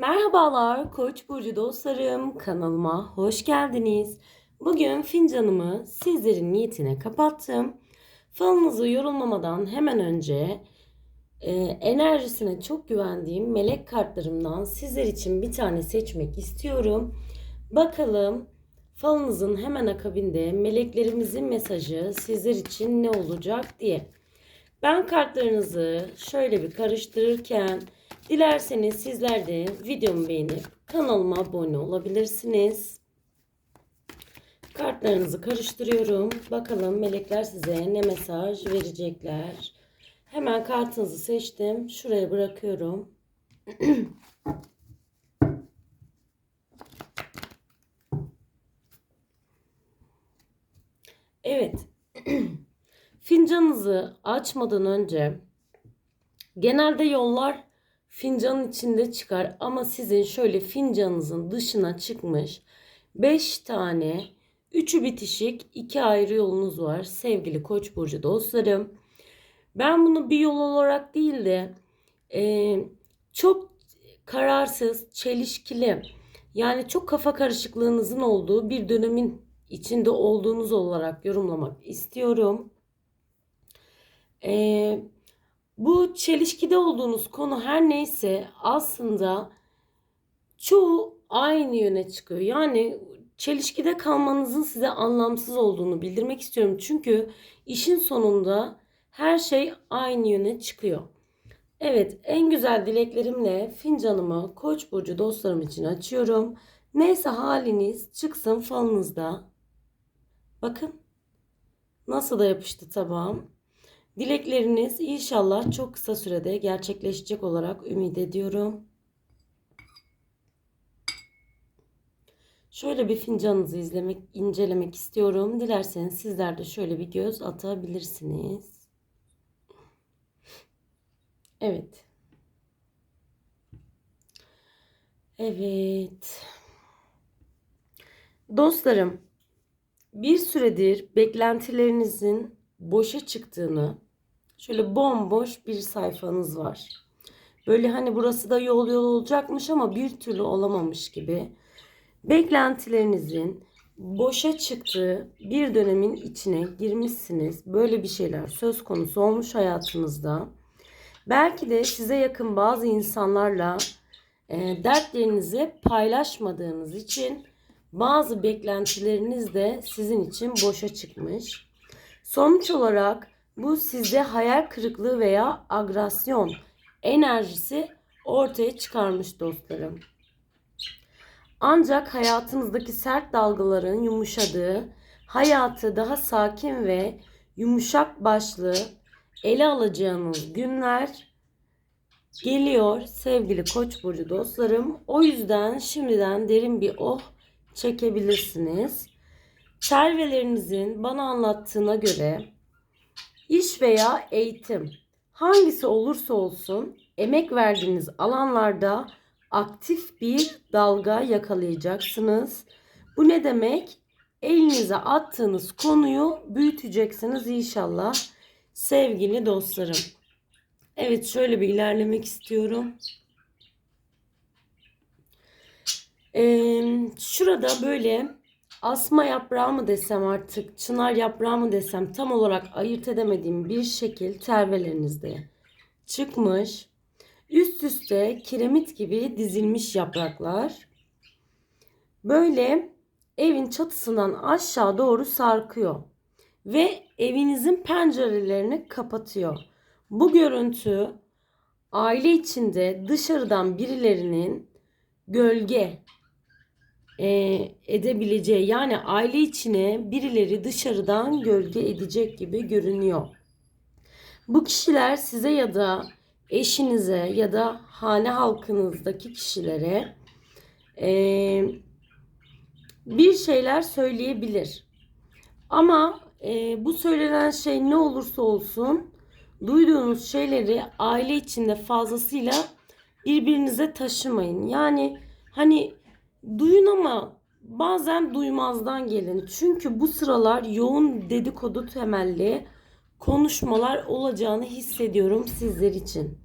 Merhabalar Koç burcu dostlarım kanalıma hoş geldiniz. Bugün fincanımı sizlerin niyetine kapattım. Falınızı yorulmamadan hemen önce e, enerjisine çok güvendiğim melek kartlarımdan sizler için bir tane seçmek istiyorum. Bakalım falınızın hemen akabinde meleklerimizin mesajı sizler için ne olacak diye. Ben kartlarınızı şöyle bir karıştırırken dilerseniz sizler de videomu beğenip kanalıma abone olabilirsiniz. Kartlarınızı karıştırıyorum. Bakalım melekler size ne mesaj verecekler. Hemen kartınızı seçtim. Şuraya bırakıyorum. Evet. Fincanınızı açmadan önce genelde yollar fincanın içinde çıkar ama sizin şöyle fincanınızın dışına çıkmış 5 tane 3'ü bitişik 2 ayrı yolunuz var sevgili Koç burcu dostlarım. Ben bunu bir yol olarak değil de e, çok kararsız, çelişkili yani çok kafa karışıklığınızın olduğu bir dönemin içinde olduğunuz olarak yorumlamak istiyorum. Ee, bu çelişkide olduğunuz konu her neyse aslında çoğu aynı yöne çıkıyor. Yani çelişkide kalmanızın size anlamsız olduğunu bildirmek istiyorum. Çünkü işin sonunda her şey aynı yöne çıkıyor. Evet, en güzel dileklerimle fincanımı Koç burcu dostlarım için açıyorum. Neyse haliniz çıksın falınızda. Bakın nasıl da yapıştı tabağım. Dilekleriniz inşallah çok kısa sürede gerçekleşecek olarak ümit ediyorum. Şöyle bir fincanınızı izlemek, incelemek istiyorum. Dilerseniz sizler de şöyle bir göz atabilirsiniz. Evet. Evet. Dostlarım, bir süredir beklentilerinizin boşa çıktığını, şöyle bomboş bir sayfanız var. Böyle hani burası da yol yol olacakmış ama bir türlü olamamış gibi. Beklentilerinizin boşa çıktığı bir dönemin içine girmişsiniz. Böyle bir şeyler söz konusu olmuş hayatınızda. Belki de size yakın bazı insanlarla e, dertlerinizi paylaşmadığınız için bazı beklentileriniz de sizin için boşa çıkmış. Sonuç olarak bu sizde hayal kırıklığı veya agresyon enerjisi ortaya çıkarmış dostlarım. Ancak hayatınızdaki sert dalgaların yumuşadığı, hayatı daha sakin ve yumuşak başlı ele alacağınız günler geliyor sevgili Koç burcu dostlarım. O yüzden şimdiden derin bir oh çekebilirsiniz. Servelerinizin bana anlattığına göre iş veya eğitim hangisi olursa olsun emek verdiğiniz alanlarda aktif bir dalga yakalayacaksınız. Bu ne demek? Elinize attığınız konuyu büyüteceksiniz inşallah sevgili dostlarım. Evet şöyle bir ilerlemek istiyorum. Ee, şurada böyle asma yaprağı mı desem artık, çınar yaprağı mı desem tam olarak ayırt edemediğim bir şekil tervelerinizde çıkmış. Üst üste kiremit gibi dizilmiş yapraklar. Böyle evin çatısından aşağı doğru sarkıyor ve evinizin pencerelerini kapatıyor. Bu görüntü aile içinde dışarıdan birilerinin gölge e, edebileceği yani aile içine birileri dışarıdan gölge edecek gibi görünüyor. Bu kişiler size ya da eşinize ya da hane halkınızdaki kişilere e, bir şeyler söyleyebilir. Ama e, bu söylenen şey ne olursa olsun duyduğunuz şeyleri aile içinde fazlasıyla birbirinize taşımayın. Yani hani Duyun ama bazen duymazdan gelin. Çünkü bu sıralar yoğun dedikodu temelli konuşmalar olacağını hissediyorum sizler için.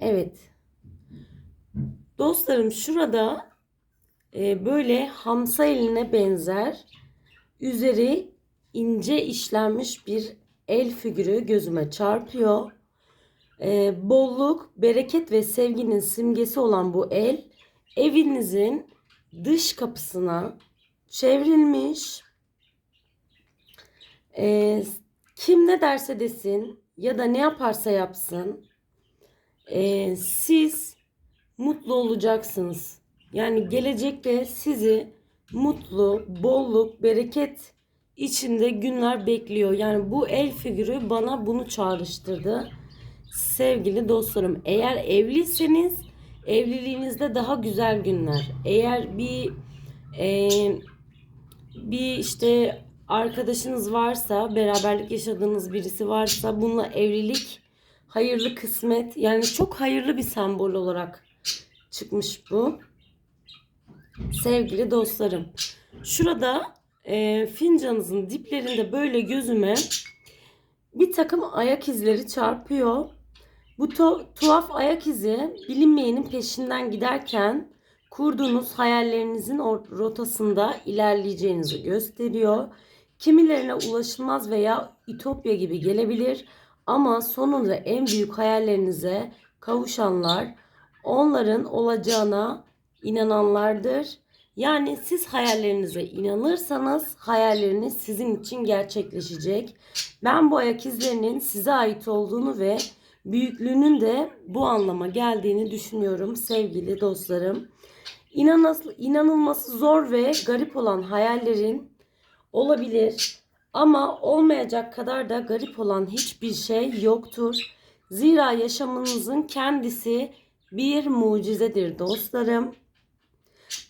Evet. Dostlarım şurada e, böyle hamsa eline benzer üzeri ince işlenmiş bir el figürü gözüme çarpıyor. E, bolluk, bereket ve sevginin simgesi olan bu el evinizin dış kapısına çevrilmiş. E, kim ne derse desin ya da ne yaparsa yapsın e, siz mutlu olacaksınız. Yani gelecekte sizi mutlu, bolluk, bereket içinde günler bekliyor. Yani bu el figürü bana bunu çağrıştırdı. Sevgili dostlarım, eğer evliyseniz evliliğinizde daha güzel günler. Eğer bir e, bir işte arkadaşınız varsa, beraberlik yaşadığınız birisi varsa bununla evlilik hayırlı kısmet yani çok hayırlı bir sembol olarak çıkmış bu. Sevgili dostlarım. Şurada e, fincanınızın diplerinde böyle gözüme bir takım ayak izleri çarpıyor. Bu tuhaf ayak izi bilinmeyenin peşinden giderken kurduğunuz hayallerinizin rotasında ilerleyeceğinizi gösteriyor. Kimilerine ulaşılmaz veya ütopya gibi gelebilir ama sonunda en büyük hayallerinize kavuşanlar onların olacağına inananlardır. Yani siz hayallerinize inanırsanız hayalleriniz sizin için gerçekleşecek. Ben bu ayak izlerinin size ait olduğunu ve büyüklüğünün de bu anlama geldiğini düşünüyorum sevgili dostlarım. İnanılması, inanılması zor ve garip olan hayallerin olabilir ama olmayacak kadar da garip olan hiçbir şey yoktur. Zira yaşamınızın kendisi bir mucizedir dostlarım.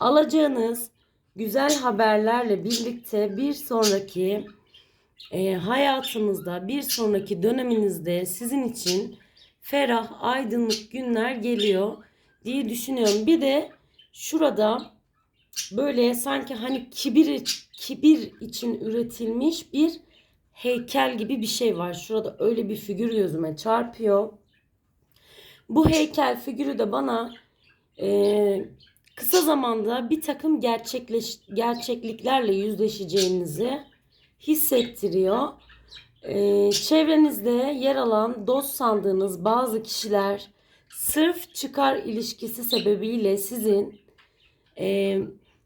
Alacağınız güzel haberlerle birlikte bir sonraki e, hayatınızda, bir sonraki döneminizde sizin için ferah, aydınlık günler geliyor diye düşünüyorum. Bir de şurada böyle sanki hani kibir kibir için üretilmiş bir heykel gibi bir şey var. Şurada öyle bir figür gözüme çarpıyor. Bu heykel figürü de bana e, kısa zamanda bir takım gerçekleş, gerçekliklerle yüzleşeceğinizi hissettiriyor. E, çevrenizde yer alan dost sandığınız bazı kişiler sırf çıkar ilişkisi sebebiyle sizin e,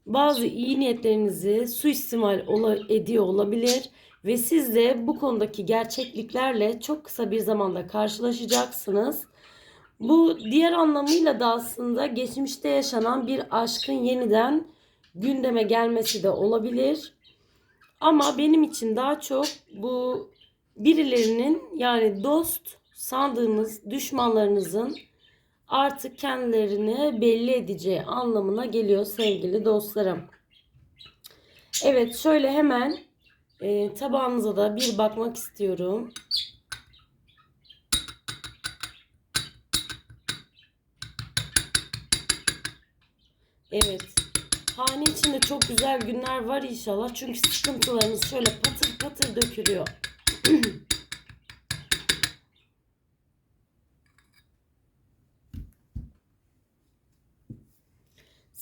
bazı iyi niyetlerinizi suistimal ola, ediyor olabilir ve siz de bu konudaki gerçekliklerle çok kısa bir zamanda karşılaşacaksınız. Bu diğer anlamıyla da aslında geçmişte yaşanan bir aşkın yeniden gündeme gelmesi de olabilir. Ama benim için daha çok bu birilerinin yani dost sandığınız düşmanlarınızın artık kendilerini belli edeceği anlamına geliyor sevgili dostlarım. Evet şöyle hemen e, tabağınıza da bir bakmak istiyorum. Evet. Hane içinde çok güzel günler var inşallah. Çünkü sıkıntılarınız şöyle patır patır dökülüyor.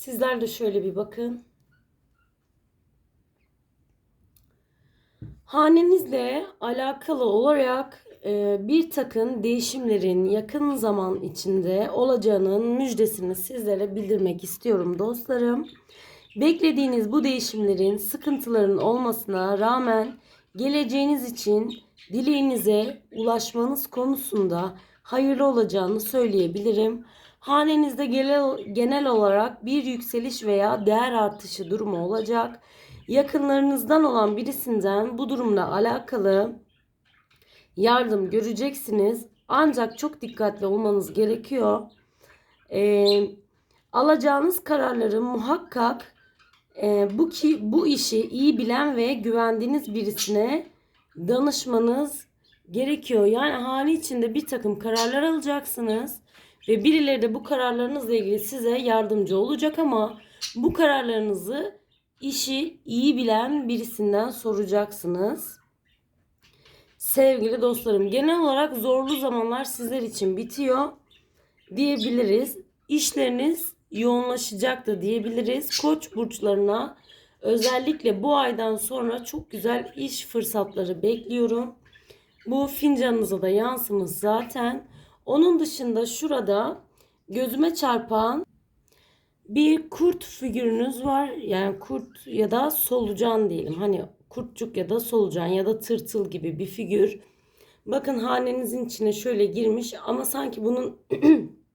Sizler de şöyle bir bakın. Hanenizle alakalı olarak e, bir takım değişimlerin yakın zaman içinde olacağının müjdesini sizlere bildirmek istiyorum dostlarım. Beklediğiniz bu değişimlerin, sıkıntıların olmasına rağmen geleceğiniz için dileğinize ulaşmanız konusunda hayırlı olacağını söyleyebilirim. Hanenizde genel, olarak bir yükseliş veya değer artışı durumu olacak. Yakınlarınızdan olan birisinden bu durumla alakalı yardım göreceksiniz. Ancak çok dikkatli olmanız gerekiyor. Ee, alacağınız kararları muhakkak e, bu ki bu işi iyi bilen ve güvendiğiniz birisine danışmanız gerekiyor. Yani hali içinde bir takım kararlar alacaksınız ve birileri de bu kararlarınızla ilgili size yardımcı olacak ama bu kararlarınızı işi iyi bilen birisinden soracaksınız. Sevgili dostlarım, genel olarak zorlu zamanlar sizler için bitiyor. diyebiliriz. İşleriniz yoğunlaşacak da diyebiliriz. Koç burçlarına özellikle bu aydan sonra çok güzel iş fırsatları bekliyorum. Bu fincanınıza da yansımış zaten. Onun dışında şurada gözüme çarpan bir kurt figürünüz var. Yani kurt ya da solucan diyelim. Hani kurtçuk ya da solucan ya da tırtıl gibi bir figür. Bakın hanenizin içine şöyle girmiş ama sanki bunun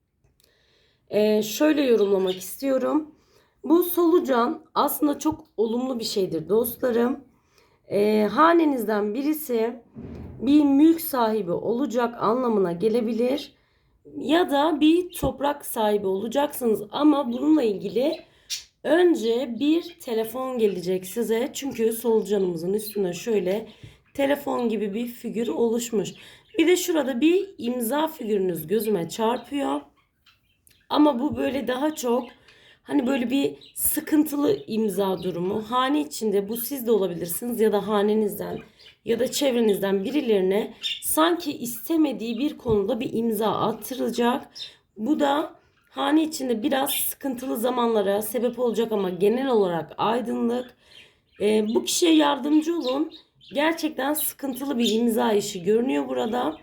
Ee, şöyle yorumlamak istiyorum. Bu solucan aslında çok olumlu bir şeydir dostlarım. Ee, hanenizden birisi bir mülk sahibi olacak anlamına gelebilir. Ya da bir toprak sahibi olacaksınız ama bununla ilgili önce bir telefon gelecek size. Çünkü solucanımızın üstüne şöyle telefon gibi bir figür oluşmuş. Bir de şurada bir imza figürünüz gözüme çarpıyor. Ama bu böyle daha çok hani böyle bir sıkıntılı imza durumu. Hane içinde bu siz de olabilirsiniz ya da hanenizden ya da çevrenizden birilerine sanki istemediği bir konuda bir imza attırılacak. Bu da hane içinde biraz sıkıntılı zamanlara sebep olacak ama genel olarak aydınlık. Ee, bu kişiye yardımcı olun. Gerçekten sıkıntılı bir imza işi görünüyor burada.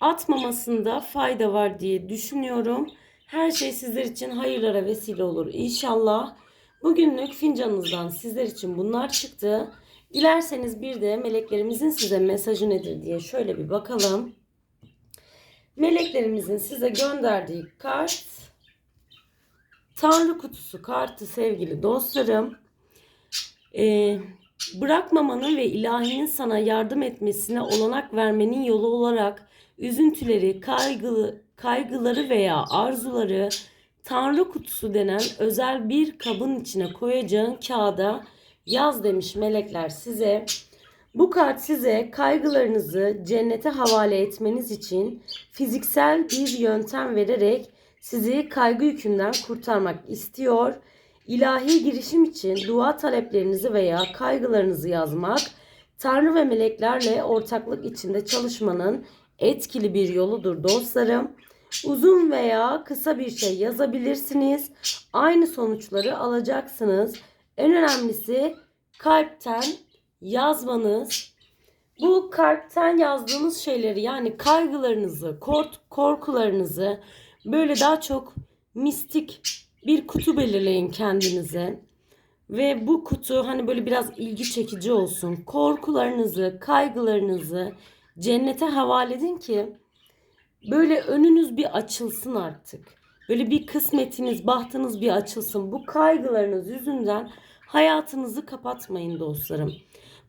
Atmamasında fayda var diye düşünüyorum. Her şey sizler için hayırlara vesile olur inşallah. Bugünlük fincanınızdan sizler için bunlar çıktı. Dilerseniz bir de meleklerimizin size mesajı nedir diye şöyle bir bakalım. Meleklerimizin size gönderdiği kart Tanrı kutusu kartı sevgili dostlarım. Ee, bırakmamanın ve ilahinin sana yardım etmesine olanak vermenin yolu olarak üzüntüleri, kaygılı, kaygıları veya arzuları Tanrı kutusu denen özel bir kabın içine koyacağın kağıda yaz demiş melekler size. Bu kart size kaygılarınızı cennete havale etmeniz için fiziksel bir yöntem vererek sizi kaygı yükünden kurtarmak istiyor. İlahi girişim için dua taleplerinizi veya kaygılarınızı yazmak, Tanrı ve meleklerle ortaklık içinde çalışmanın etkili bir yoludur dostlarım. Uzun veya kısa bir şey yazabilirsiniz. Aynı sonuçları alacaksınız. En önemlisi kalpten yazmanız. Bu kalpten yazdığınız şeyleri yani kaygılarınızı, korkularınızı böyle daha çok mistik bir kutu belirleyin kendinize. Ve bu kutu hani böyle biraz ilgi çekici olsun. Korkularınızı, kaygılarınızı cennete havale edin ki böyle önünüz bir açılsın artık. Böyle bir kısmetiniz, bahtınız bir açılsın. Bu kaygılarınız yüzünden hayatınızı kapatmayın dostlarım.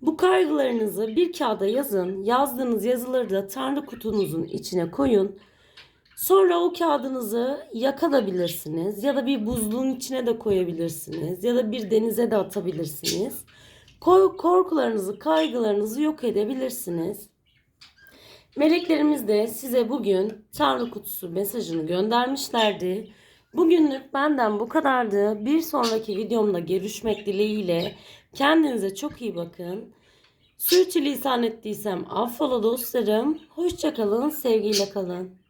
Bu kaygılarınızı bir kağıda yazın. Yazdığınız yazıları da Tanrı kutunuzun içine koyun. Sonra o kağıdınızı yakabilirsiniz ya da bir buzluğun içine de koyabilirsiniz ya da bir denize de atabilirsiniz. Korkularınızı, kaygılarınızı yok edebilirsiniz. Meleklerimiz de size bugün Tanrı kutusu mesajını göndermişlerdi. Bugünlük benden bu kadardı. Bir sonraki videomda görüşmek dileğiyle. Kendinize çok iyi bakın. Sürçülisan ettiysem affola dostlarım. Hoşçakalın, sevgiyle kalın.